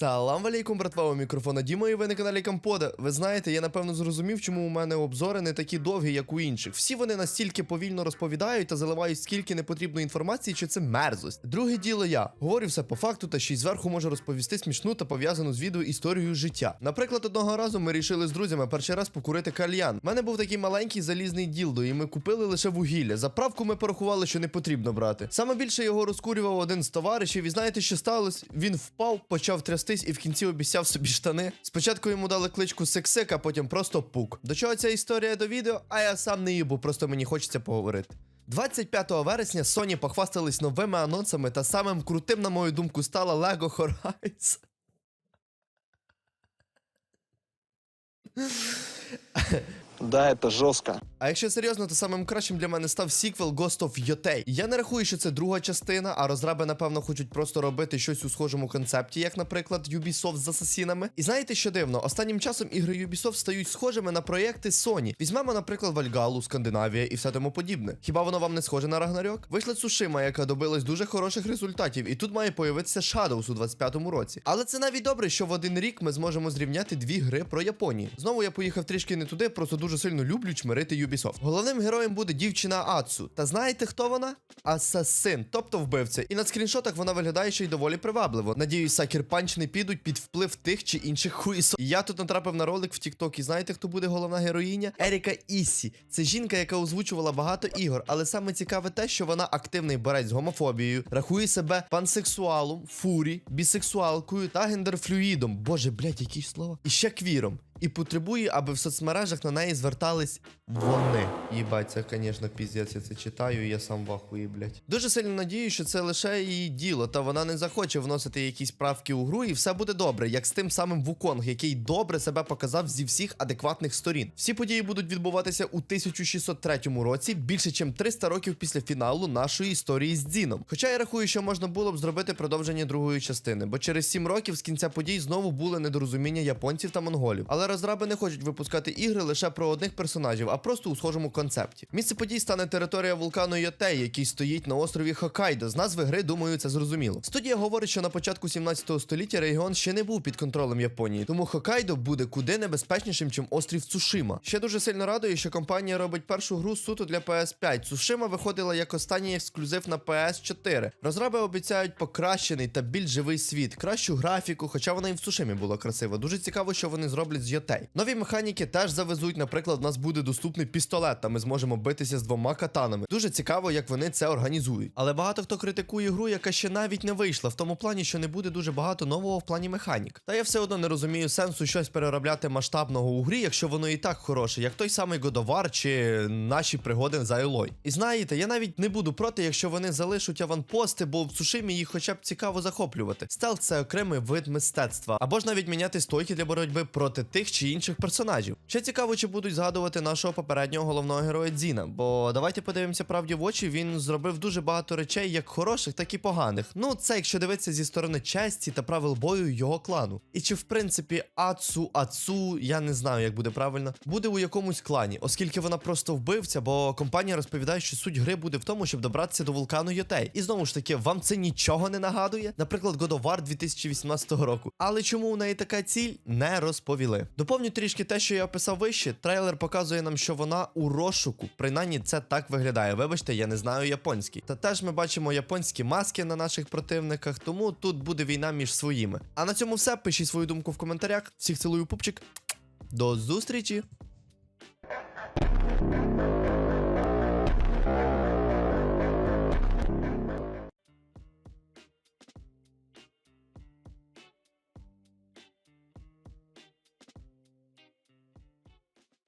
Салам алейкум, братва, у мікрофона Діма, і ви на каналі Кампода. Ви знаєте, я напевно зрозумів, чому у мене обзори не такі довгі, як у інших. Всі вони настільки повільно розповідають та заливають скільки непотрібної інформації, що це мерзость. Друге діло я говорю все по факту, та ще й зверху можу розповісти смішну та пов'язану з відео історію життя. Наприклад, одного разу ми рішили з друзями перший раз покурити кальян. У мене був такий маленький залізний ділдо, і ми купили лише вугілля. Заправку ми порахували, що не потрібно брати. Саме більше його розкурював один з товаришів, і знаєте, що сталося? Він впав, почав трястись і в кінці обіцяв собі штани. Спочатку йому дали кличку Сексик, а потім просто пук. До чого ця історія до відео? А я сам не їбу, просто мені хочеться поговорити. 25 вересня Sony похвастались новими анонсами, та самим крутим, на мою думку, стала Lego Horizon. Да, это жестко. А якщо серйозно, то самим кращим для мене став сіквел Ghost of Yotei. Я не рахую, що це друга частина, а розраби, напевно, хочуть просто робити щось у схожому концепті, як, наприклад, Ubisoft з асасінами. І знаєте, що дивно? Останнім часом ігри Ubisoft стають схожими на проєкти Sony. Візьмемо, наприклад, Вальгалу, Скандинавія і все тому подібне. Хіба воно вам не схоже на Рагнарьок? Вийшла Цушима, яка добилась дуже хороших результатів, і тут має появитися Shadows у 25-му році. Але це навіть добре, що в один рік ми зможемо зрівняти дві гри про Японію. Знову я поїхав трішки не туди, просто дуже сильно люблю чмирити Ubisoft. Головним героєм буде дівчина Ацу. Та знаєте, хто вона? Асасин, тобто вбивця. І на скріншотах вона виглядає ще й доволі привабливо. Надіюсь, Сакер Панч не підуть під вплив тих чи інших хуїсо. Я тут натрапив на ролик в TikTok, і знаєте, хто буде головна героїня? Еріка Іссі. Це жінка, яка озвучувала багато ігор, але саме цікаве те, що вона активний борець з гомофобією, рахує себе пансексуалом, фурі, бісексуалкою та гендерфлюїдом. Боже, блядь, які слова. І ще квіром. І потребує, аби в соцмережах на неї звертались вони. Їбать, це, звісно, піздець, я це читаю, я сам в ахуї, блядь. Дуже сильно надію, що це лише її діло, та вона не захоче вносити якісь правки у гру, і все буде добре, як з тим самим Вуконг, який добре себе показав зі всіх адекватних сторін. Всі події будуть відбуватися у 1603 році, більше ніж 300 років після фіналу нашої історії з Дзіном. Хоча я рахую, що можна було б зробити продовження другої частини, бо через 7 років з кінця подій знову були недорозуміння японців та монголів. Але розраби не хочуть випускати ігри лише про одних персонажів, а просто у схожому концепті. Місце подій стане територія вулкану Йотей, який стоїть на острові Хоккайдо. З назви гри, думаю, це зрозуміло. Студія говорить, що на початку 17 століття регіон ще не був під контролем Японії, тому Хоккайдо буде куди небезпечнішим, чим острів Цушима. Ще дуже сильно радує, що компанія робить першу гру суто для PS5. Цушима виходила як останній ексклюзив на PS4. Розраби обіцяють покращений та більш живий світ, кращу графіку, хоча вона і в Цушимі була красива. Дуже цікаво, що вони зроблять з Йотей. Нові механіки теж завезуть. Наприклад, у нас буде доступний пістолет, та ми зможемо битися з двома катанами. Дуже цікаво, як вони це організують. Але багато хто критикує гру, яка ще навіть не вийшла, в тому плані, що не буде дуже багато нового в плані механік. Та я все одно не розумію сенсу щось переробляти масштабного у грі, якщо воно і так хороше, як той самий Годовар чи наші пригоди за Елой. І знаєте, я навіть не буду проти, якщо вони залишать аванпости, бо в Цушимі їх хоча б цікаво захоплювати. Стелс це окремий вид мистецтва, або ж навіть міняти стойки для боротьби проти тих чи інших персонажів. Ще цікаво, чи будуть згадувати нашого попереднього головного героя Дзіна. Бо давайте подивимося правді в очі. Він зробив дуже багато речей, як хороших, так і поганих. Ну, це якщо дивитися зі сторони честі та правил бою його клану. І чи в принципі Ацу, Ацу, я не знаю, як буде правильно, буде у якомусь клані, оскільки вона просто вбивця, бо компанія розповідає, що суть гри буде в тому, щоб добратися до вулкану Йотей. І знову ж таки, вам це нічого не нагадує? Наприклад, God of War 2018 року. Але чому у неї така ціль, не розповіли. Доповню трішки те, що я описав вище. Трейлер показує нам, що вона у розшуку. Принаймні, це так виглядає. Вибачте, я не знаю японський. Та теж ми бачимо японські маски на наших противниках, тому тут буде війна між своїми. А на цьому все. Пишіть свою думку в коментарях. Всіх цілую пупчик. До зустрічі!